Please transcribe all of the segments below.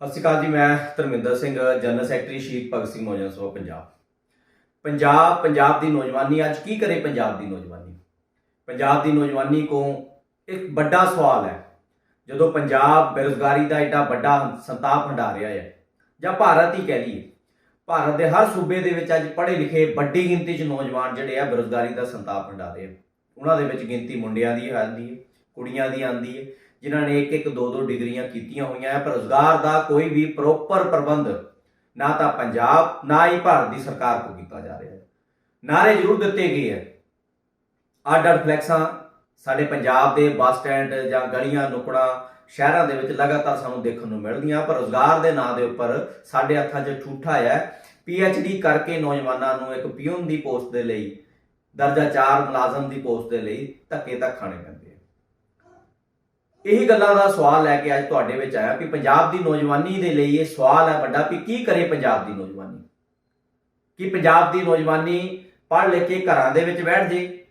ਸਤਿ ਸ਼੍ਰੀ ਅਕਾਲ ਜੀ, ਮੈਂ ਧਰਮਿੰਦਰ ਸਿੰਘ, ਜਨਰਲ ਸੈਕਟਰੀ ਸ਼ਹੀਦ ਭਗਤ ਸਿੰਘ ਨੌਜਵਾਨ ਸਭਾ ਪੰਜਾਬ। ਪੰਜਾਬ ਪੰਜਾਬ ਦੀ ਨੌਜਵਾਨੀ, ਅੱਜ ਕੀ ਕਰੇ ਪੰਜਾਬ ਦੀ ਨੌਜਵਾਨੀ? ਪੰਜਾਬ ਦੀ ਨੌਜਵਾਨੀ ਕੋ ਇੱਕ ਵੱਡਾ ਸਵਾਲ ਹੈ। ਜਦੋਂ ਪੰਜਾਬ ਬੇਰੁਜ਼ਗਾਰੀ ਦਾ ਐਡਾ ਵੱਡਾ ਸੰਤਾਪ ਹੰਡਾ ਰਿਹਾ ਹੈ, ਜਾਂ ਭਾਰਤ ਹੀ ਕਹਿ ਲਈਏ, ਭਾਰਤ ਦੇ ਹਰ ਸੂਬੇ ਦੇ ਵਿੱਚ ਅੱਜ ਪੜ੍ਹੇ ਲਿਖੇ ਵੱਡੀ ਗਿਣਤੀ 'ਚ ਨੌਜਵਾਨ ਜਿਹੜੇ ਆ ਬੇਰੁਜ਼ਗਾਰੀ ਦਾ ਸੰਤਾਪ ਹੰਡਾ ਰਹੇ ਆ। ਉਹਨਾਂ ਦੇ ਵਿੱਚ ਗਿਣਤੀ ਮੁੰਡਿਆਂ ਦੀ ਆਉਂਦੀ ਹੈ, ਕੁੜੀਆਂ ਦੀ ਆਉਂਦੀ ਹੈ ਜਿਨ੍ਹਾਂ ਨੇ ਇੱਕ ਇੱਕ ਦੋ ਦੋ ਡਿਗਰੀਆਂ ਕੀਤੀਆਂ ਹੋਈਆਂ ਹੈ, ਪਰ ਰੋਜ਼ਗਾਰ ਦਾ ਕੋਈ ਵੀ ਪ੍ਰੋਪਰ ਪ੍ਰਬੰਧ ਨਾ ਤਾਂ ਪੰਜਾਬ, ਨਾ ਹੀ ਭਾਰਤ ਦੀ ਸਰਕਾਰ ਕੋ ਕੀਤਾ ਜਾ ਰਿਹਾ ਹੈ। ਨਾਰੇ ਜ਼ਰੂਰ ਦਿੱਤੇ ਗਏ ਹੈ। ਅੱਡ ਅੱਡ ਫਲੈਕਸਾਂ ਸਾਡੇ ਪੰਜਾਬ ਦੇ ਬੱਸ ਸਟੈਂਡ ਜਾਂ ਗਲੀਆਂ, ਨੁਕੜਾਂ, ਸ਼ਹਿਰਾਂ ਦੇ ਵਿੱਚ ਲਗਾਤਾਰ ਸਾਨੂੰ ਦੇਖਣ ਨੂੰ ਮਿਲਦੀਆਂ, ਪਰ ਰੋਜ਼ਗਾਰ ਦੇ ਨਾਂ ਦੇ ਉੱਪਰ ਸਾਡੇ ਹੱਥਾਂ 'ਚ ਠੂਠਾ ਹੈ। ਡੀ ਕਰਕੇ ਨੌਜਵਾਨਾਂ ਨੂੰ ਇੱਕ ਪਿਊਨ ਦੀ ਪੋਸਟ ਦੇ ਲਈ, ਦਰਜਾ 4 ਮੁਲਾਜ਼ਮ ਦੀ ਪੋਸਟ ਦੇ ਲਈ ਧੱਕੇ ਤੱਕ ਖਾਣੇ ਪੈਂਦੇ। ਇਹੀ ਗੱਲਾਂ ਦਾ ਸਵਾਲ ਲੈ ਕੇ ਅੱਜ ਤੁਹਾਡੇ ਵਿੱਚ ਆਇਆ ਕਿ ਪੰਜਾਬ ਦੀ ਨੌਜਵਾਨੀ ਦੇ ਲਈ ਇਹ ਸਵਾਲ ਹੈ ਵੱਡਾ ਕਿ ਕੀ ਕਰੇ ਪੰਜਾਬ ਦੀ ਨੌਜਵਾਨੀ? ਕਿ ਪੰਜਾਬ ਦੀ ਨੌਜਵਾਨੀ ਪੜ੍ਹ ਲਿਖ ਕੇ ਘਰਾਂ ਦੇ ਵਿੱਚ ਬੈਠ ਜੇ?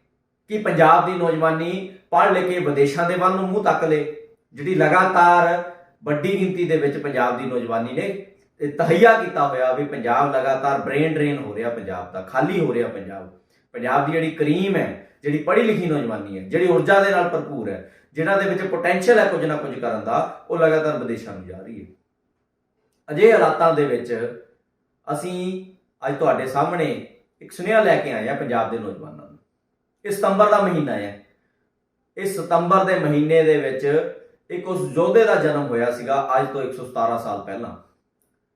ਕਿ ਪੰਜਾਬ ਦੀ ਨੌਜਵਾਨੀ ਪੜ੍ਹ ਲਿਖ ਕੇ ਵਿਦੇਸ਼ਾਂ ਦੇ ਵੱਲ ਨੂੰ ਮੂੰਹ ਤੱਕ ਲੇ? ਜਿਹੜੀ ਲਗਾਤਾਰ ਵੱਡੀ ਗਿਣਤੀ ਦੇ ਵਿੱਚ ਪੰਜਾਬ ਦੀ ਨੌਜਵਾਨੀ ਨੇ, ਇਹ ਤਹਈਆ ਕੀਤਾ ਹੋਇਆ ਵੀ ਪੰਜਾਬ ਲਗਾਤਾਰ ਬ੍ਰੇਨ ਡਰੇਨ ਹੋ ਰਿਹਾ ਪੰਜਾਬ ਦਾ, ਖਾਲੀ ਹੋ ਰਿਹਾ ਪੰਜਾਬ। ਪੰਜਾਬ ਦੀ ਜਿਹੜੀ ਕਰੀਮ ਹੈ, ਜਿਹੜੀ ਪੜ੍ਹੀ ਲਿਖੀ ਨੌਜਵਾਨੀ ਹੈ, ਜਿਹੜੀ ਊਰਜਾ ਦੇ ਨਾਲ ਭਰਪੂਰ ਹੈ ਜਿਨ੍ਹਾਂ ਦੇ ਵਿੱਚ ਪੋਟੈਂਸ਼ੀਅਲ ਹੈ ਕੁਝ ਨਾ ਕੁਝ ਕਰਨ ਦਾ, ਉਹ ਲਗਾਤਾਰ ਵਿਦੇਸ਼ਾਂ ਨੂੰ ਜਾ ਰਹੀ ਹੈ। ਅਜੇ ਹਾਲਾਤਾਂ ਦੇ ਵਿੱਚ ਅਸੀਂ ਅੱਜ ਤੁਹਾਡੇ ਸਾਹਮਣੇ ਇੱਕ ਸੁਨੇਹਾ ਲੈ ਕੇ ਆਏ ਆ ਪੰਜਾਬ ਦੇ ਨੌਜਵਾਨਾਂ ਨੂੰ। ਇਹ ਸਤੰਬਰ ਦਾ ਮਹੀਨਾ ਹੈ। ਇਸ ਸਤੰਬਰ ਦੇ ਮਹੀਨੇ ਦੇ ਵਿੱਚ ਇੱਕ ਉਸ ਯੋਧੇ ਦਾ ਜਨਮ ਹੋਇਆ ਸੀਗਾ, ਅੱਜ ਤੋਂ 117 ਸਾਲ ਪਹਿਲਾਂ।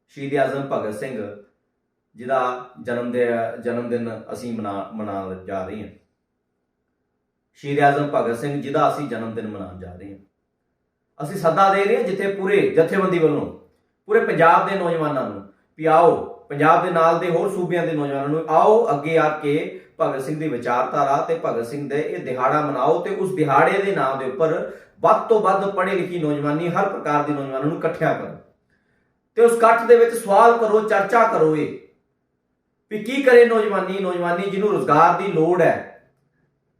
ਸ਼ਹੀਦ ਆਜ਼ਮ ਭਗਤ ਸਿੰਘ ਜਿਹਦਾ ਜਨਮ ਦੇ ਜਨਮ ਦਿਨ ਅਸੀਂ ਮਨਾ ਮਨਾ ਜਾ ਰਹੇ ਹਾਂ। ਸ਼ਹੀਦ ਆਜ਼ਮ ਭਗਤ ਸਿੰਘ ਜਿਹਦਾ ਅਸੀਂ ਜਨਮ ਦਿਨ ਮਨਾਉਣ ਜਾ ਰਹੇ ਹਾਂ। ਅਸੀਂ ਸੱਦਾ ਦੇ ਰਹੇ ਹਾਂ ਜਿੱਥੇ ਪੂਰੇ ਜਥੇਬੰਦੀ ਵੱਲੋਂ, ਪੂਰੇ ਪੰਜਾਬ ਦੇ ਨੌਜਵਾਨਾਂ ਨੂੰ ਵੀ ਆਓ, ਪੰਜਾਬ ਦੇ ਨਾਲ ਦੇ ਹੋਰ ਸੂਬਿਆਂ ਦੇ ਨੌਜਵਾਨਾਂ ਨੂੰ ਆਓ, ਅੱਗੇ ਆ ਕੇ ਭਗਤ ਸਿੰਘ ਦੀ ਵਿਚਾਰਧਾਰਾ ਤੇ ਭਗਤ ਸਿੰਘ ਦੇ ਇਹ ਦਿਹਾੜਾ ਮਨਾਓ ਤੇ ਉਸ ਦਿਹਾੜੇ ਦੇ ਨਾਮ ਦੇ ਉੱਪਰ ਵੱਧ ਤੋਂ ਵੱਧ ਪੜ੍ਹੇ ਲਿਖੀ ਨੌਜਵਾਨੀ ਹਰ ਪ੍ਰਕਾਰ ਦੀ ਨੌਜਵਾਨਾਂ ਨੂੰ ਇਕੱਠਿਆ ਕਰੋ। ਤੇ ਉਸ ਇਕੱਠ ਦੇ ਵਿੱਚ ਸਵਾਲ ਕਰੋ, ਚਰਚਾ ਕਰੋ ਇਹ ਵੀ ਕੀ ਕਰੇ ਨੌਜਵਾਨੀ ਨੌਜਵਾਨੀ ਜਿਹਨੂੰ ਰੋਜ਼ਗਾਰ ਦੀ ਲੋੜ ਹੈ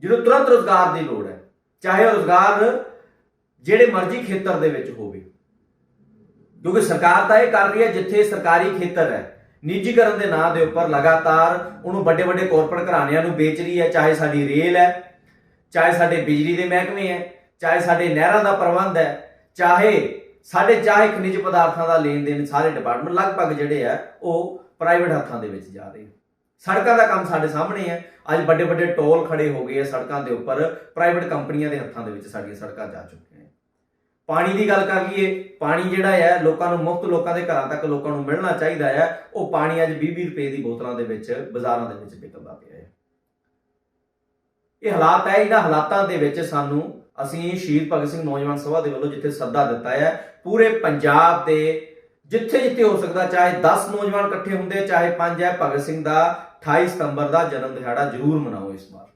ਜਿਹਨੂੰ ਤੁਰੰਤ ਰੋਜ਼ਗਾਰ ਦੀ ਲੋੜ ਹੈ, ਚਾਹੇ ਉਹ ਰੋਜ਼ਗਾਰ ਜਿਹੜੇ ਮਰਜ਼ੀ ਖੇਤਰ ਦੇ ਵਿੱਚ ਹੋਵੇ। ਕਿਉਂਕਿ ਸਰਕਾਰ ਤਾਂ ਇਹ ਕਰ ਰਹੀ ਹੈ ਜਿੱਥੇ ਸਰਕਾਰੀ ਖੇਤਰ ਹੈ, ਨਿੱਜੀਕਰਨ ਦੇ ਨਾਂ ਦੇ ਉੱਪਰ ਲਗਾਤਾਰ ਉਹਨੂੰ ਵੱਡੇ ਵੱਡੇ ਕਾਰਪੋਰੇਟ ਘਰਾਣਿਆਂ ਨੂੰ ਵੇਚ ਰਹੀ ਹੈ, ਚਾਹੇ ਸਾਡੀ ਰੇਲ ਹੈ, ਚਾਹੇ ਸਾਡੇ ਬਿਜਲੀ ਦੇ ਮਹਿਕਮੇ ਹੈ, ਚਾਹੇ ਸਾਡੇ ਨਹਿਰਾਂ ਦਾ ਪ੍ਰਬੰਧ ਹੈ, ਚਾਹੇ ਸਾਡੇ ਚਾਹੇ ਖਣਿਜ ਪਦਾਰਥਾਂ ਦਾ ਲੈਣ ਦੇਣ ਸਾਰੇ ਡਿਪਾਰਟਮੈਂਟ ਲਗਭਗ ਜਿਹੜੇ ਆ ਉਹ ਪ੍ਰਾਈਵੇਟ ਹੱਥਾਂ ਦੇ ਵਿੱਚ ਜਾ ਰਹੇ ਸੜਕਾਂ ਦਾ ਕੰਮ ਸਾਡੇ ਸਾਹਮਣੇ ਹੈ। ਅੱਜ ਵੱਡੇ ਵੱਡੇ ਟੋਲ ਖੜੇ ਹੋ ਗਏ ਆ ਸੜਕਾਂ ਦੇ ਉੱਪਰ। ਪ੍ਰਾਈਵੇਟ ਕੰਪਨੀਆਂ ਦੇ ਹੱਥਾਂ ਦੇ ਵਿੱਚ ਸਾਡੀਆਂ ਸੜਕਾਂ ਜਾ ਚੁੱਕੀਆਂ ਪਾਣੀ ਦੀ ਗੱਲ ਕਰ ਲਈਏ, ਪਾਣੀ ਜਿਹੜਾ ਹੈ, ਲੋਕਾਂ ਨੂੰ ਮੁਫਤ ਲੋਕਾਂ ਦੇ ਘਰਾਂ ਤੱਕ ਲੋਕਾਂ ਨੂੰ ਮਿਲਣਾ ਚਾਹੀਦਾ ਹੈ। ਉਹ ਪਾਣੀ ਅੱਜ 20-20 ਰੁਪਏ ਦੀ ਬੋਤਲਾਂ ਦੇ ਵਿੱਚ, ਬਾਜ਼ਾਰਾਂ ਦੇ ਵਿੱਚ ਵਿਕਦਾ ਪਿਆ ਹੈ। ਇਹ ਹਾਲਾਤ ਹੈ, ਇਹਨਾਂ ਹਾਲਾਤਾਂ ਦੇ ਵਿੱਚ ਸਾਨੂੰ ਅਸੀਂ ਸ਼ਹੀਦ ਭਗਤ ਸਿੰਘ ਨੌਜਵਾਨ ਸਭਾ ਦੇ ਵੱਲੋਂ ਜਿੱਥੇ ਸੱਦਾ ਦਿੱਤਾ ਹੈ, ਪੂਰੇ ਪੰਜਾਬ ਦੇ ਜਿੱਥੇ ਜਿੱਥੇ ਹੋ ਸਕਦਾ, ਚਾਹੇ 10 ਨੌਜਵਾਨ ਇਕੱਠੇ ਹੁੰਦੇ, ਚਾਹੇ 5 ਹੈ, ਭਗਤ ਸਿੰਘ ਦਾ 28 ਸਤੰਬਰ ਦਾ ਜਨਮ ਦਿਹਾੜਾ ਜ਼ਰੂਰ ਮਨਾਓ ਇਸ ਵਾਰ।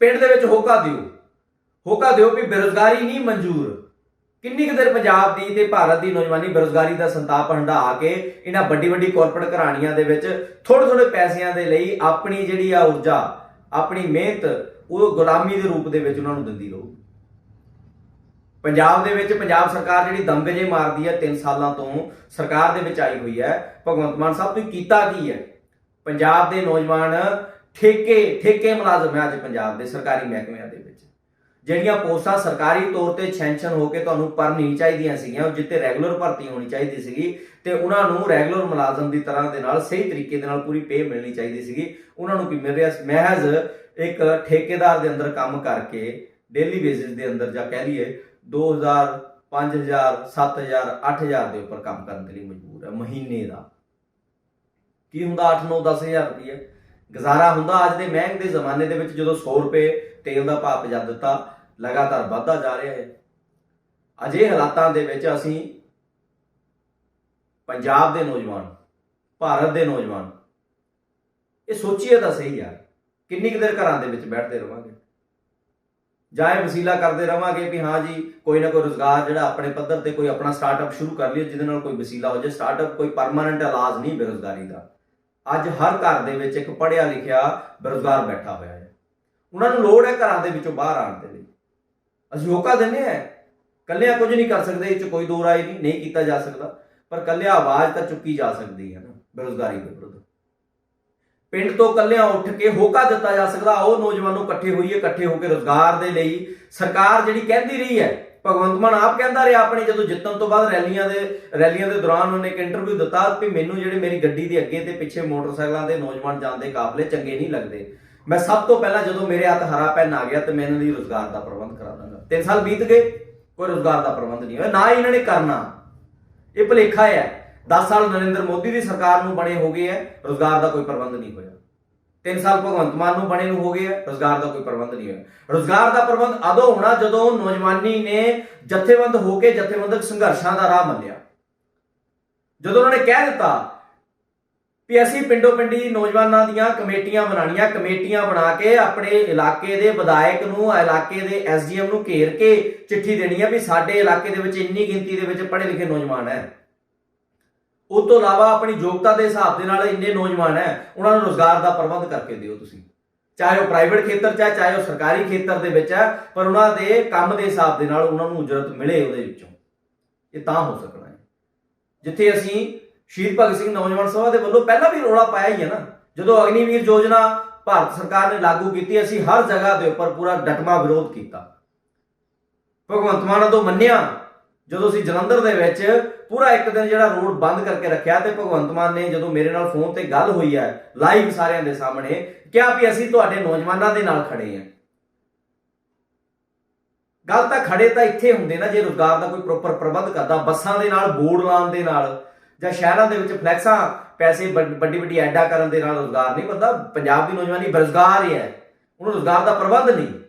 ਪਿੰਡ ਦੇ ਵਿੱਚ ਹੋਕਾ ਦਿਓ। ਹੋਕਾ ਦਿਓ ਵੀ ਬੇਰੁਜ਼ਗਾਰੀ ਨਹੀਂ ਮਨਜ਼ੂਰ। ਕਿੰਨੀ ਕੁ ਦੇਰ ਪੰਜਾਬ ਦੀ ਤੇ ਭਾਰਤ ਦੀ ਨੌਜਵਾਨੀ ਬੇਰੁਜ਼ਗਾਰੀ ਦਾ ਸੰਤਾਪ ਹੰਢਾ ਕੇ ਇਹਨਾਂ ਵੱਡੀ ਵੱਡੀ ਕਾਰਪੋਰੇਟ ਘਰਾਣੀਆਂ ਦੇ ਵਿੱਚ ਥੋੜੇ ਥੋੜੇ ਪੈਸਿਆਂ ਦੇ ਲਈ ਆਪਣੀ ਜਿਹੜੀ ਆ ਊਰਜਾ, ਆਪਣੀ ਮਿਹਨਤ, ਉਹ ਗੁਲਾਮੀ ਦੇ ਰੂਪ ਦੇ ਵਿੱਚ ਉਹਨਾਂ ਨੂੰ ਦਿੰਦੀ ਰਹੂ। ਪੰਜਾਬ ਦੇ ਵਿੱਚ ਪੰਜਾਬ ਸਰਕਾਰ ਜਿਹੜੀ ਦਮਗਜੇ ਮਾਰਦੀ ਹੈ 3 ਸਾਲਾਂ ਤੋਂ ਸਰਕਾਰ ਦੇ ਵਿੱਚ ਆਈ ਹੋਈ ਹੈ। ਭਗਵੰਤ ਮਾਨ ਸਾਹਿਬ, ਤੁਸੀਂ ਕੀਤਾ ਕੀ ਹੈ? ਪੰਜਾਬ ਦੇ ਨੌਜਵਾਨ ਠੇਕੇ ਠੇਕੇ ਮੁਲਾਜ਼ਮ ਹੈ ਅੱਜ ਪੰਜਾਬ ਦੇ ਸਰਕਾਰੀ ਮਹਿਕਮਿਆਂ ਦੇ ਵਿੱਚ। ਜਿਹੜੀਆਂ ਪੋਸਟਾਂ ਸਰਕਾਰੀ ਤੌਰ ਤੇ ਸੈਂਕਸ਼ਨ ਹੋ ਕੇ ਤੁਹਾਨੂੰ ਭਰਨੀ ਚਾਹੀਦੀਆਂ ਸੀਗੀਆਂ, ਉਹ ਜਿੱਤੇ ਰੈਗੂਲਰ ਭਰਤੀ ਹੋਣੀ ਚਾਹੀਦੀ ਸੀਗੀ ਤੇ ਉਹਨਾਂ ਨੂੰ ਰੈਗੂਲਰ ਮੁਲਾਜ਼ਮ ਦੀ ਤਰ੍ਹਾਂ ਦੇ ਨਾਲ, ਸਹੀ ਤਰੀਕੇ ਦੇ ਨਾਲ ਪੂਰੀ ਪੇ ਮਿਲਣੀ ਚਾਹੀਦੀ ਸੀਗੀ। ਉਹਨਾਂ ਨੂੰ ਕੀ ਮਿਲ ਰਿਹਾ ਮਹਿਜ਼ ਇੱਕ ਠੇਕੇਦਾਰ ਦੇ ਅੰਦਰ ਕੰਮ ਕਰਕੇ ਡੇਲੀ ਬੇਸਿਸ ਦੇ ਅੰਦਰ ਜਾਂ ਕਹਿ ਲਈਏ 2000 5000 7000 8000 ਦੇ ਉੱਪਰ ਕੰਮ ਕਰਨ ਦੇ ਲਈ ਮਜਬੂਰ ਹੈ, ਮਹੀਨੇ ਦਾ। ਕੀ ਹੁੰਦਾ 8 9 10000 ਰੁਪਏ ਗੁਜ਼ਾਰਾ ਹੁੰਦਾ ਅੱਜ ਦੇ ਮਹਿੰਗ ਦੇ ਜ਼ਮਾਨੇ ਦੇ ਵਿੱਚ ਜਦੋਂ 100 ਰੁਪਏ ਤੇਲ ਦਾ ਭਾਅ ਪਜਾ ਦਿੱਤਾ, ਲਗਾਤਾਰ ਵੱਧਦਾ ਜਾ ਰਿਹਾ ਹੈ। ਅਜੇ ਹਾਲਾਤਾਂ ਦੇ ਵਿੱਚ ਅਸੀਂ ਪੰਜਾਬ ਦੇ ਨੌਜਵਾਨ, ਭਾਰਤ ਦੇ ਨੌਜਵਾਨ, ਇਹ ਸੋਚੀਏ ਤਾਂ ਸਹੀ ਯਾਰ ਕਿੰਨੀ ਕੁ ਦੇਰ ਘਰਾਂ ਦੇ ਵਿੱਚ ਬੈਠਦੇ ਰਵਾਂਗੇ? ਜਾਂ ਇਹ ਵਸੀਲਾ ਕਰਦੇ ਰਵਾਂਗੇ ਵੀ ਹਾਂ ਜੀ, ਕੋਈ ਨਾ ਕੋਈ ਰੋਜ਼ਗਾਰ ਜਿਹੜਾ ਆਪਣੇ ਪੱਧਰ ਤੇ ਕੋਈ ਆਪਣਾ ਸਟਾਰਟਅਪ ਸ਼ੁਰੂ ਕਰ ਲਈਏ, ਜਿਹਦੇ ਨਾਲ ਕੋਈ ਵਸੀਲਾ ਹੋ ਜਾਏ ਸਟਾਰਟਅਪ ਕੋਈ ਪਰਮਾਨੈਂਟ ਇਲਾਜ ਨਹੀਂ ਬੇਰੋਜ਼ਗਾਰੀ ਦਾ। ਅੱਜ ਹਰ ਘਰ ਦੇ ਵਿੱਚ ਇੱਕ ਪੜ੍ਹਿਆ ਲਿਖਿਆ ਬੇਰੁਜ਼ਗਾਰ ਬੈਠਾ ਹੋਇਆ ਹੈ। ਉਹਨਾਂ ਨੂੰ ਲੋੜ ਹੈ ਘਰਾਂ ਦੇ ਵਿੱਚੋਂ ਬਾਹਰ ਆਉਣ ਦੇ ਲਈ। ਅਸੀਂ ਹੋਕਾ ਦਿੰਨੇ ਆ ਕੱਲਿਆਂ ਕੁਝ ਨਹੀਂ ਕਰ ਸਕਦੇ, ਇਹ ਚ ਕੋਈ ਦੋ ਰਾਏ ਨਹੀਂ ਨਹੀਂ ਕੀਤਾ ਜਾ ਸਕਦਾ। ਪਰ ਕੱਲਿਆਂ ਆਵਾਜ਼ ਤਾਂ ਚੁੱਕੀ ਜਾ ਸਕਦੀ ਹੈ ਨਾ, ਬੇਰੁਜ਼ਗਾਰੀ ਦੇ ਵਿਰੁੱਧ। ਪਿੰਡ ਤੋਂ ਕੱਲਿਆਂ ਉੱਠ ਕੇ ਹੋਕਾ ਦਿੱਤਾ ਜਾ ਸਕਦਾ, ਉਹ ਨੌਜਵਾਨੋ ਇਕੱਠੇ ਹੋਈਏ, ਇਕੱਠੇ ਹੋ ਕੇ ਰੋਜ਼ਗਾਰ ਦੇ ਲਈ ਸਰਕਾਰ ਜਿਹੜੀ ਕਹਿੰਦੀ ਰਹੀ ਹੈ ਭਗਵੰਤ ਮਾਨ ਆਪ ਕਹਿੰਦਾ ਰਿਹਾ ਆਪਣੀ ਜਦੋਂ ਜਿੱਤਣ ਤੋਂ ਬਾਅਦ ਰੈਲੀਆਂ ਦੇ ਰੈਲੀਆਂ ਦੇ ਦੌਰਾਨ ਉਹਨੇ ਇੱਕ ਇੰਟਰਵਿਊ ਦਿੱਤਾ ਕਿ ਮੈਨੂੰ ਜਿਹੜੇ ਮੇਰੀ ਗੱਡੀ ਦੇ ਅੱਗੇ ਤੇ ਪਿੱਛੇ ਮੋਟਰਸਾਈਕਲਾਂ ਦੇ ਨੌਜਵਾਨ ਜਾਂਦੇ ਕਾਫਲੇ ਚੰਗੇ ਨਹੀਂ ਲੱਗਦੇ। ਮੈਂ ਸਭ ਤੋਂ ਪਹਿਲਾਂ ਜਦੋਂ ਮੇਰੇ ਹੱਥ ਹਰਾ ਪੈਨ ਆ ਗਿਆ ਤੇ ਮੈਂ ਇਹਨਾਂ ਲਈ ਰੋਜ਼ਗਾਰ ਦਾ ਪ੍ਰਬੰਧ ਕਰਾ ਦਾਂਗਾ। 3 ਸਾਲ ਬੀਤ ਗਏ, ਕੋਈ ਰੋਜ਼ਗਾਰ ਦਾ ਪ੍ਰਬੰਧ ਨਹੀਂ ਹੋਇਆ, ਨਾ ਹੀ ਇਹਨਾਂ ਨੇ ਕਰਨਾ। ਇਹ ਭੁਲੇਖਾ ਹੈ। 10 ਸਾਲ ਨਰਿੰਦਰ ਮੋਦੀ ਦੀ ਸਰਕਾਰ ਨੂੰ ਬਣੇ ਹੋ ਗਏ ਹੈ, ਰੋਜ਼ਗਾਰ ਦਾ ਕੋਈ ਪ੍ਰਬੰਧ ਨਹੀਂ ਹੋਇਆ। 3 ਸਾਲ ਭਗਵੰਤ ਮਾਨ ਨੂੰ ਬਣੇ ਨੂੰ ਹੋ ਗਏ ਹੈ ਰੋਜ਼ਗਾਰ ਦਾ ਕੋਈ ਪ੍ਰਬੰਧ ਨਹੀਂ ਹੋਇਆ। ਰੋਜ਼ਗਾਰ ਦਾ ਪ੍ਰਬੰਧ ਅਦੋਂ ਹੋਣਾ ਜਦੋਂ ਨੌਜਵਾਨੀ ਨੇ ਜਥੇਬੰਦ ਹੋ ਕੇ ਜਥੇਬੰਦਕ ਸੰਘਰਸ਼ਾਂ ਦਾ ਰਾਹ ਮੰਨਿਆ। ਜਦੋਂ ਉਹਨਾਂ ਨੇ ਕਹਿ ਦਿੱਤਾ ਵੀ ਅਸੀਂ ਪਿੰਡੋ ਪਿੰਡੀ ਨੌਜਵਾਨਾਂ ਦੀਆਂ ਕਮੇਟੀਆਂ ਬਣਾਉਣੀਆਂ, ਕਮੇਟੀਆਂ ਬਣਾ ਕੇ ਆਪਣੇ ਇਲਾਕੇ ਦੇ ਵਿਧਾਇਕ ਨੂੰ, ਇਲਾਕੇ ਦੇ ਐਸਡੀਐਮ ਨੂੰ ਘੇਰ ਕੇ ਚਿੱਠੀ ਦੇਣੀ ਹੈ ਵੀ ਸਾਡੇ ਇਲਾਕੇ ਦੇ ਵਿੱਚ ਇੰਨੀ ਗਿਣਤੀ ਦੇ ਵਿੱਚ ਪੜ੍ਹੇ ਲਿਖੇ ਨੌਜਵਾਨ ਹੈ। ਉਸ ਤੋਂ ਇਲਾਵਾ ਆਪਣੀ ਯੋਗਤਾ ਦੇ ਹਿਸਾਬ ਦੇ ਨਾਲ ਇੰਨੇ ਨੌਜਵਾਨ ਹੈ, ਉਹਨਾਂ ਨੂੰ ਰੋਜ਼ਗਾਰ ਦਾ ਪ੍ਰਬੰਧ ਕਰਕੇ ਦਿਓ ਤੁਸੀਂ। ਚਾਹੇ ਉਹ ਪ੍ਰਾਈਵੇਟ ਖੇਤਰ ਚ ਹੈ, ਚਾਹੇ ਉਹ ਸਰਕਾਰੀ ਖੇਤਰ ਦੇ ਵਿੱਚ ਹੈ, ਪਰ ਉਹਨਾਂ ਦੇ ਕੰਮ ਦੇ ਹਿਸਾਬ ਦੇ ਨਾਲ ਉਹਨਾਂ ਨੂੰ ਉਜਰਤ ਮਿਲੇ ਉਹਦੇ ਵਿੱਚੋਂ। ਇਹ ਤਾਂ ਹੋ ਸਕਣਾ ਹੈ। ਜਿੱਥੇ ਅਸੀਂ ਸ਼ਹੀਦ ਭਗਤ ਸਿੰਘ ਨੌਜਵਾਨ ਸਭਾ ਦੇ ਵੱਲੋਂ ਪਹਿਲਾਂ ਵੀ ਰੋਲਾ ਪਾਇਆ ਹੀ ਹੈ ਨਾ, ਜਦੋਂ ਅਗਨੀਵੀਰ ਯੋਜਨਾ ਭਾਰਤ ਸਰਕਾਰ ਨੇ ਲਾਗੂ ਕੀਤੀ, ਅਸੀਂ ਹਰ ਜਗ੍ਹਾ ਦੇ ਉੱਪਰ ਪੂਰਾ ਡਟਮਾ ਵਿਰੋਧ ਕੀਤਾ। ਭਗਵੰਤ ਮਾਨ ਤੋਂ ਮੰਨਿਆ ਜਦੋਂ ਅਸੀਂ ਜਲੰਧਰ ਦੇ ਵਿੱਚ ਪੂਰਾ ਇੱਕ ਦਿਨ ਜਿਹੜਾ ਰੋਡ ਬੰਦ ਕਰਕੇ ਰੱਖਿਆ ਤੇ ਭਗਵੰਤ ਮਾਨ ਨੇ ਜਦੋਂ ਮੇਰੇ ਨਾਲ ਫੋਨ ਤੇ ਗੱਲ ਹੋਈ ਹੈ ਲਾਈਵ ਸਾਰਿਆਂ ਦੇ ਸਾਹਮਣੇ, ਕਿਹਾ ਵੀ ਅਸੀਂ ਤੁਹਾਡੇ ਨੌਜਵਾਨਾਂ ਦੇ ਨਾਲ ਖੜੇ ਹਾਂ। ਗੱਲ ਤਾਂ ਖੜੇ ਤਾਂ ਇੱਥੇ ਹੁੰਦੇ ਨਾ, ਜੇ ਰੋਜ਼ਗਾਰ ਦਾ ਕੋਈ ਪ੍ਰੋਪਰ ਪ੍ਰਬੰਧ ਕਰਦਾ, ਬੱਸਾਂ ਦੇ ਨਾਲ, ਬੋਰਡ ਲਾਉਣ ਦੇ ਨਾਲ, ਜਾਂ ਸ਼ਹਿਰਾਂ ਦੇ ਵਿੱਚ ਫਲੈਕਸਾਂ ਪੈਸੇ ਵੱਡੀ ਵੱਡੀ ਐਡਾ ਕਰਨ ਦੇ ਨਾਲ ਰੋਜ਼ਗਾਰ ਨਹੀਂ ਬੰਦਾ ਪੰਜਾਬ ਦੀ ਨੌਜਵਾਨੀ ਬੇਰੁਜ਼ਗਾਰ ਹੀ ਹੈ। ਉਹਨੂੰ ਰੋਜ਼ਗਾਰ ਦਾ ਪ੍ਰਬੰਧ ਨਹੀਂ।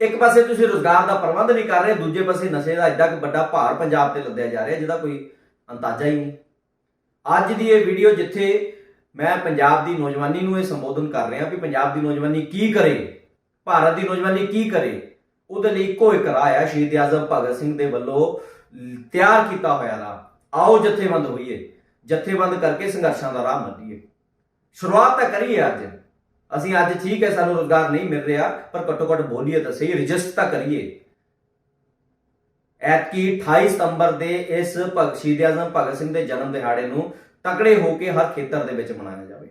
ਇੱਕ ਪਾਸੇ ਤੁਸੀਂ ਰੋਜ਼ਗਾਰ ਦਾ ਪ੍ਰਬੰਧ ਨਹੀਂ ਕਰ ਰਹੇ, ਦੂਜੇ ਪਾਸੇ ਨਸ਼ੇ ਦਾ ਐਡਾ ਕਿ ਵੱਡਾ ਭਾਰ ਪੰਜਾਬ ਤੇ ਲੱਦਿਆ ਜਾ ਰਿਹਾ, ਜਿਹਦਾ ਕੋਈ ਅੰਦਾਜ਼ਾ ਹੀ ਨਹੀਂ। ਅੱਜ ਦੀ ਇਹ ਵੀਡੀਓ ਜਿੱਥੇ ਮੈਂ ਪੰਜਾਬ ਦੀ ਨੌਜਵਾਨੀ ਨੂੰ ਇਹ ਸੰਬੋਧਨ ਕਰ ਰਿਹਾ ਵੀ ਪੰਜਾਬ ਦੀ ਨੌਜਵਾਨੀ ਕੀ ਕਰੇ, ਭਾਰਤ ਦੀ ਨੌਜਵਾਨੀ ਕੀ ਕਰੇ, ਉਹਦੇ ਲਈ ਇੱਕੋ ਇੱਕ ਰਾਹ ਆ, ਸ਼ਹੀਦ ਆਜ਼ਮ ਭਗਤ ਸਿੰਘ ਦੇ ਵੱਲੋਂ ਤਿਆਰ ਕੀਤਾ ਹੋਇਆ ਰਾਹ। ਆਓ ਜਥੇਬੰਦ ਹੋਈਏ, ਜਥੇਬੰਦ ਕਰਕੇ ਸੰਘਰਸ਼ਾਂ ਦਾ ਰਾਹ ਮੰਨੀਏ। ਸ਼ੁਰੂਆਤ ਤਾਂ ਕਰੀਏ ਅੱਜ। ਅਸੀਂ ਅੱਜ ਠੀਕ ਹੈ, ਸਾਨੂੰ ਰੋਜ਼ਗਾਰ ਨਹੀਂ ਮਿਲ ਰਿਹਾ, ਪਰ ਘੱਟੋ ਘੱਟ ਬੋਲੀਏ ਤਾਂ ਸਹੀ, ਰਜਿਸਟਰ ਤਾਂ ਕਰੀਏ। ਐਤਕੀ 28 ਸਤੰਬਰ ਦੇ ਇਸ ਭਗਤ ਸ਼ਹੀਦ ਆਜ਼ਮ ਭਗਤ ਸਿੰਘ ਦੇ ਜਨਮ ਦਿਹਾੜੇ ਨੂੰ ਤਕੜੇ ਹੋ ਕੇ ਹਰ ਖੇਤਰ ਦੇ ਵਿੱਚ ਮਨਾਇਆ ਜਾਵੇ।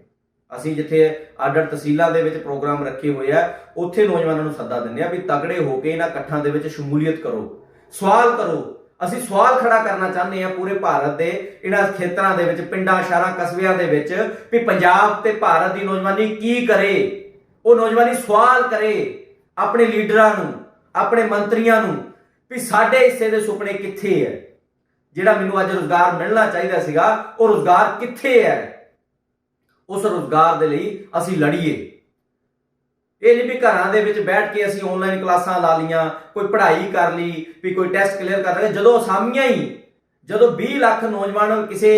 ਅਸੀਂ ਜਿੱਥੇ ਆਰਡਰ ਤਹਿਸੀਲਾਂ ਦੇ ਵਿੱਚ ਪ੍ਰੋਗਰਾਮ ਰੱਖੇ ਹੋਏ ਆ, ਉੱਥੇ ਨੌਜਵਾਨਾਂ ਨੂੰ ਸੱਦਾ ਦਿੰਦੇ ਆ ਵੀ ਤਕੜੇ ਹੋ ਕੇ ਇਹਨਾਂ ਇਕੱਠਾਂ ਦੇ ਵਿੱਚ ਸ਼ਮੂਲੀਅਤ ਕਰੋ, ਸਵਾਲ ਕਰੋ ਅਸੀਂ ਸਵਾਲ ਖੜਾ ਕਰਨਾ ਚਾਹੁੰਦੇ ਹਾਂ ਪੂਰੇ ਭਾਰਤ ਦੇ ਇਹਨਾਂ ਖੇਤਰਾਂ ਦੇ ਵਿੱਚ, ਪਿੰਡਾਂ, ਸ਼ਹਿਰਾਂ, ਕਸਬਿਆਂ ਦੇ ਵਿੱਚ, ਵੀ ਪੰਜਾਬ ਤੇ ਭਾਰਤ ਦੀ ਨੌਜਵਾਨੀ ਕੀ ਕਰੇ? ਉਹ ਨੌਜਵਾਨੀ ਸਵਾਲ ਕਰੇ ਆਪਣੇ ਲੀਡਰਾਂ ਨੂੰ, ਆਪਣੇ ਮੰਤਰੀਆਂ ਨੂੰ, ਵੀ ਸਾਡੇ ਹਿੱਸੇ ਦੇ ਸੁਪਨੇ ਕਿੱਥੇ ਹੈ? ਜਿਹੜਾ ਮੈਨੂੰ ਅੱਜ ਰੋਜ਼ਗਾਰ ਮਿਲਣਾ ਚਾਹੀਦਾ ਸੀਗਾ, ਉਹ ਰੋਜ਼ਗਾਰ ਕਿੱਥੇ ਹੈ? ਉਸ ਰੋਜ਼ਗਾਰ ਦੇ ਲਈ ਅਸੀਂ ਲੜੀਏ। ਇਹ ਨਹੀਂ ਵੀ ਘਰਾਂ ਦੇ ਵਿੱਚ ਬੈਠ ਕੇ ਅਸੀਂ ਆਨਲਾਈਨ ਕਲਾਸਾਂ ਲਾ ਲੀਆਂ ਕੋਈ ਪੜ੍ਹਾਈ ਕਰ ਲਈ, ਵੀ ਕੋਈ ਟੈਸਟ ਕਲੀਅਰ ਕਰ ਲਿਆ ਜਦੋਂ ਅਸਾਮੀਆਂ ਹੀ, ਜਦੋਂ 20 ਲੱਖ ਨੌਜਵਾਨ ਕਿਸੇ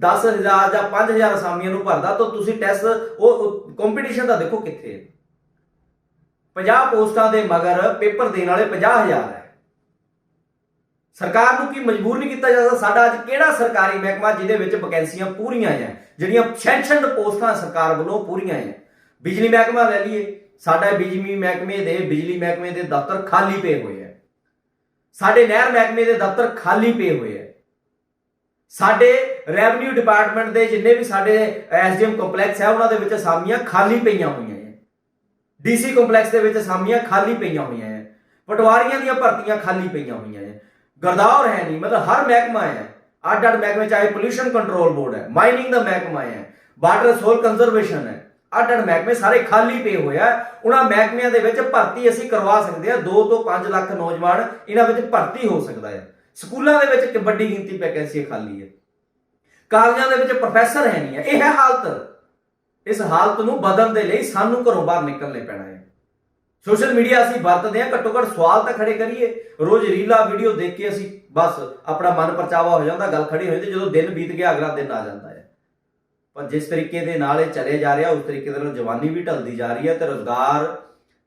10000 ਜਾਂ 5000 ਅਸਾਮੀਆਂ ਨੂੰ ਭਰਦਾ, ਤਾਂ ਤੁਸੀਂ ਟੈਸਟ ਉਹ ਕੰਪੀਟੀਸ਼ਨ ਦਾ ਦੇਖੋ ਕਿੱਥੇ ਹੈ। 50 ਪੋਸਟਾਂ ਦੇ ਮਗਰ ਪੇਪਰ ਦੇਣ ਵਾਲੇ 50000 ਹੈ। ਸਰਕਾਰ ਨੂੰ ਕੀ ਮਜਬੂਰ ਨਹੀਂ ਕੀਤਾ ਜਾਂਦਾ ਸਾਡਾ ਅੱਜ ਕਿਹੜਾ ਸਰਕਾਰੀ ਮਹਿਕਮਾ ਜਿਹਦੇ ਵਿੱਚ ਵੈਕੈਂਸੀਆਂ ਪੂਰੀਆਂ ਆ ਜਿਹੜੀਆਂ ਸੈਂਕਸ਼ਨਡ ਪੋਸਟਾਂ ਸਰਕਾਰ ਵੱਲੋਂ ਪੂਰੀਆਂ ਆ ਬਿਜਲੀ ਮਹਿਕਮਾ ਲੈ ਲਈਏ। ਸਾਡਾ ਬਿਜਲੀ ਮਹਿਕਮੇ ਦੇ ਬਿਜਲੀ ਮਹਿਕਮੇ ਦੇ ਦਫ਼ਤਰ ਖਾਲੀ ਪਏ ਹੋਏ ਆ। ਸਾਡੇ ਨਹਿਰ ਮਹਿਕਮੇ ਦੇ ਦਫ਼ਤਰ ਖਾਲੀ ਪਏ ਹੋਏ ਆ। ਸਾਡੇ ਰੈਵਨਿਊ ਡਿਪਾਰਟਮੈਂਟ ਦੇ ਜਿੰਨੇ ਵੀ ਸਾਡੇ ਐਸਡੀਐਮ ਕੰਪਲੈਕਸ ਹੈ ਉਹਨਾਂ ਦੇ ਵਿੱਚ ਅਸਾਮੀਆਂ ਖਾਲੀ ਪਈਆਂ ਹੋਈਆਂ ਹੈ ਡੀਸੀ ਕੰਪਲੈਕਸ ਦੇ ਵਿੱਚ ਅਸਾਮੀਆਂ ਖਾਲੀ ਪਈਆਂ ਹੋਈਆਂ ਹੈ ਪਟਵਾਰੀਆਂ ਦੀਆਂ ਭਰਤੀਆਂ ਖਾਲੀ ਪਈਆਂ ਹੋਈਆਂ ਹੈ ਗਰਦਾਵਰ ਹੈ ਨਹੀਂ, ਮਤਲਬ ਹਰ ਮਹਿਕਮਾ ਹੈ ਅੱਡ ਅੱਡ ਮਹਿਕਮੇ, ਚਾਹੇ ਪੋਲੂਸ਼ਨ ਕੰਟਰੋਲ ਬੋਰਡ ਹੈ ਮਾਈਨਿੰਗ ਦਾ ਮਹਿਕਮਾ ਹੈ ਵਾਟਰ ਸੋਲ ਕੰਜ਼ਰਵੇਸ਼ਨ ਹੈ। ਅੱਡ ਅੱਡ ਮਹਿਕਮੇ ਸਾਰੇ ਖਾਲੀ ਪਏ ਹੋਏ ਆ। ਉਹਨਾਂ ਮਹਿਕਮਿਆਂ ਦੇ ਵਿੱਚ ਭਰਤੀ ਅਸੀਂ ਕਰਵਾ ਸਕਦੇ ਆ 2 ਤੋਂ 5 ਲੱਖ ਨੌਜਵਾਨ ਇਹਨਾਂ ਵਿੱਚ ਭਰਤੀ ਹੋ ਸਕਦਾ ਹੈ। ਸਕੂਲਾਂ ਦੇ ਵਿੱਚ ਵੱਡੀ ਗਿਣਤੀ ਵੈਕੈਂਸੀ ਖਾਲੀ ਹੈ। ਕਾਲਜਾਂ ਦੇ ਵਿੱਚ ਪ੍ਰੋਫੈਸਰ ਹੈ ਨਹੀਂ ਹੈ। ਇਹ ਹੈ ਹਾਲਤ। ਇਸ ਹਾਲਤ ਨੂੰ ਬਦਲਣ ਦੇ ਲਈ ਸਾਨੂੰ ਘਰੋਂ ਬਾਹਰ ਨਿਕਲਣੇ ਪੈਣਾ ਹੈ। ਸੋਸ਼ਲ ਮੀਡੀਆ ਅਸੀਂ ਵਰਤਦੇ ਹਾਂ। ਘੱਟੋ ਘੱਟ ਸਵਾਲ ਤਾਂ ਖੜੇ ਕਰੀਏ। ਰੋਜ਼ ਰੀਲਾ, ਵੀਡੀਓ ਦੇਖ ਕੇ ਅਸੀਂ ਬਸ ਆਪਣਾ ਮਨ ਪਰਚਾਵਾ ਹੋ ਜਾਂਦਾ, ਗੱਲ ਖੜੀ ਹੋ ਜਾਂਦੀ, ਜਦੋਂ ਦਿਨ ਬੀਤ ਗਿਆ, ਅਗਲਾ ਦਿਨ ਆ ਜਾਂਦਾ ਹੈ। ਪਰ ਜਿਸ ਤਰੀਕੇ ਦੇ ਨਾਲ ਇਹ ਚੱਲੇ ਜਾ ਰਿਹਾ, ਉਸ ਤਰੀਕੇ ਦੇ ਨਾਲ ਜਵਾਨੀ ਵੀ ਢਲਦੀ ਜਾ ਰਹੀ ਹੈ ਤੇ ਰੋਜ਼ਗਾਰ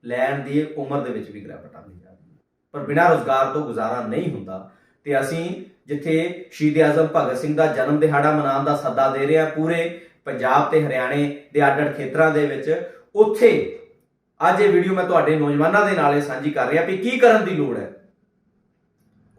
ਲੈਣ ਦੀ ਉਮਰ ਦੇ ਵਿੱਚ ਵੀ ਗਿਰਾਵਟ ਆਉਂਦੀ ਜਾ ਰਹੀ ਹੈ। ਪਰ ਬਿਨਾਂ ਰੋਜ਼ਗਾਰ ਤੋਂ ਗੁਜ਼ਾਰਾ ਨਹੀਂ ਹੁੰਦਾ। ਤੇ ਅਸੀਂ ਜਿੱਥੇ ਸ਼ਹੀਦ ਆਜ਼ਮ ਭਗਤ ਸਿੰਘ ਦਾ ਜਨਮ ਦਿਹਾੜਾ ਮਨਾਉਣ ਦਾ ਸੱਦਾ ਦੇ ਰਹੇ ਹਾਂ, ਪੂਰੇ ਪੰਜਾਬ ਤੇ ਹਰਿਆਣੇ ਦੇ ਅੱਡ-ਅੱਡ ਖੇਤਰਾਂ ਦੇ ਵਿੱਚ, ਉੱਥੇ ਅੱਜ ਇਹ ਵੀਡੀਓ ਮੈਂ ਤੁਹਾਡੇ ਨੌਜਵਾਨਾਂ ਦੇ ਨਾਲ ਇਹ ਸਾਂਝੀ ਕਰ ਰਿਹਾ ਵੀ ਕੀ ਕਰਨ ਦੀ ਲੋੜ ਹੈ।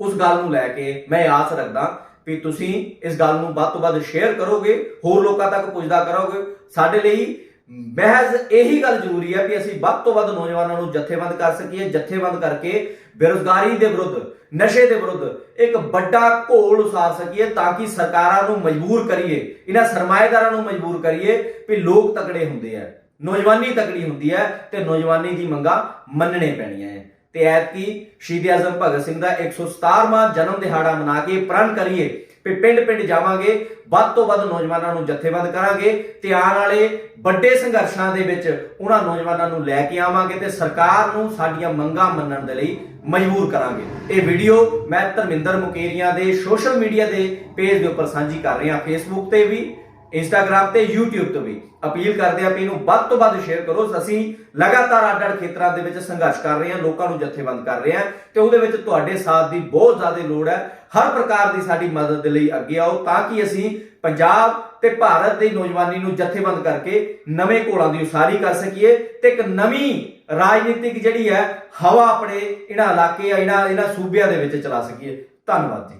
ਉਸ ਗੱਲ ਨੂੰ ਲੈ ਕੇ ਮੈਂ ਆਸ ਰੱਖਦਾ ਵੀ ਤੁਸੀਂ ਇਸ ਗੱਲ ਨੂੰ ਵੱਧ ਤੋਂ ਵੱਧ ਸ਼ੇਅਰ ਕਰੋਗੇ, ਹੋਰ ਲੋਕਾਂ ਤੱਕ ਪੁੱਜਦਾ ਕਰੋਗੇ। ਸਾਡੇ ਲਈ ਮਹਿਜ਼ ਇਹੀ ਗੱਲ ਜ਼ਰੂਰੀ ਹੈ ਵੀ ਅਸੀਂ ਵੱਧ ਤੋਂ ਵੱਧ ਨੌਜਵਾਨਾਂ ਨੂੰ ਜਥੇਬੰਦ ਕਰ ਸਕੀਏ, ਜਥੇਬੰਦ ਕਰਕੇ ਬੇਰੁਜ਼ਗਾਰੀ ਦੇ ਵਿਰੁੱਧ, ਨਸ਼ੇ ਦੇ ਵਿਰੁੱਧ ਇੱਕ ਵੱਡਾ ਘੋਲ ਉਸਾਰ ਸਕੀਏ ਤਾਂ ਕਿ ਸਰਕਾਰਾਂ ਨੂੰ ਮਜਬੂਰ ਕਰੀਏ, ਇਹਨਾਂ ਸਰਮਾਏਦਾਰਾਂ ਨੂੰ ਮਜਬੂਰ ਕਰੀਏ ਵੀ ਲੋਕ ਤਕੜੇ ਹੁੰਦੇ ਆ। ਨੌਜਵਾਨੀ ਤਕੜੀ ਹੁੰਦੀ ਹੈ ਤੇ ਨੌਜਵਾਨੀ ਦੀ ਮੰਗਾਂ ਮੰਨਣੇ ਪੈਣੀਆਂ ਹੈ। ਤੇ ਐਤਕੀ ਸ਼ਹੀਦ ਆਜ਼ਮ ਭਗਤ ਸਿੰਘ ਦਾ 117ਵਾਂ ਜਨਮ ਦਿਹਾੜਾ ਮਨਾ ਕੇ ਪ੍ਰਣ ਕਰੀਏ ਵੀ ਪਿੰਡ ਪਿੰਡ ਜਾਵਾਂਗੇ, ਵੱਧ ਤੋਂ ਵੱਧ ਨੌਜਵਾਨਾਂ ਨੂੰ ਜਥੇਬੰਦ ਕਰਾਂਗੇ ਤੇ ਆਉਣ ਵਾਲੇ ਵੱਡੇ ਸੰਘਰਸ਼ਾਂ ਦੇ ਵਿੱਚ ਉਹਨਾਂ ਨੌਜਵਾਨਾਂ ਨੂੰ ਲੈ ਕੇ ਆਵਾਂਗੇ ਤੇ ਸਰਕਾਰ ਨੂੰ ਸਾਡੀਆਂ ਮੰਗਾਂ ਮੰਨਣ ਦੇ ਲਈ ਮਜਬੂਰ ਕਰਾਂਗੇ। ਇਹ ਵੀਡੀਓ ਮੈਂ ਧਰਮਿੰਦਰ ਮੁਕੇਰੀਆਂ ਦੇ ਸੋਸ਼ਲ ਮੀਡੀਆ ਦੇ ਪੇਜ ਦੇ ਉੱਪਰ ਸਾਂਝੀ ਕਰ ਰਿਹਾ ਫੇਸਬੁੱਕ ਤੇ ਵੀ। ਇੰਸਟਾਗ੍ਰam ਤੇ YouTube ਤੋਂ ਵੀ ਅਪੀਲ ਕਰਦੇ ਆ ਵੀ ਇਹਨੂੰ ਵੱਧ ਤੋਂ ਵੱਧ ਸ਼ੇਅਰ ਕਰੋ। ਅਸੀਂ ਲਗਾਤਾਰ ਅੱਡ-ਅੱਡ ਖੇਤਰਾਂ ਦੇ ਵਿੱਚ ਸੰਘਰਸ਼ ਕਰ ਰਹੇ ਹਾਂ, ਲੋਕਾਂ ਨੂੰ ਜਥੇਬੰਦ ਕਰ ਰਹੇ ਹਾਂ ਤੇ ਉਹਦੇ ਵਿੱਚ ਤੁਹਾਡੇ ਸਾਥ ਦੀ ਬਹੁਤ ਜ਼ਿਆਦਾ ਲੋੜ ਹੈ। ਹਰ ਪ੍ਰਕਾਰ ਦੀ ਸਾਡੀ ਮਦਦ ਦੇ ਲਈ ਅੱਗੇ ਆਓ ਤਾਂ ਕਿ ਅਸੀਂ ਪੰਜਾਬ ਤੇ ਭਾਰਤ ਦੀ ਨੌਜਵਾਨੀ ਨੂੰ ਜਥੇਬੰਦ ਕਰਕੇ ਨਵੇਂ ਘੋਲਾਂ ਦੀ ਉਸਾਰੀ ਕਰ ਸਕੀਏ ਤੇ ਇੱਕ ਨਵੀਂ ਰਾਜਨੀਤਿਕ ਜਿਹੜੀ ਹੈ, ਹਵਾ ਆਪਣੇ ਇਹਨਾਂ ਇਲਾਕੇ ਇਹਨਾਂ ਇਹਨਾਂ ਸੂਬਿਆਂ ਦੇ ਵਿੱਚ ਚਲਾ ਸਕੀਏ। ਧੰਨਵਾਦ ਜੀ।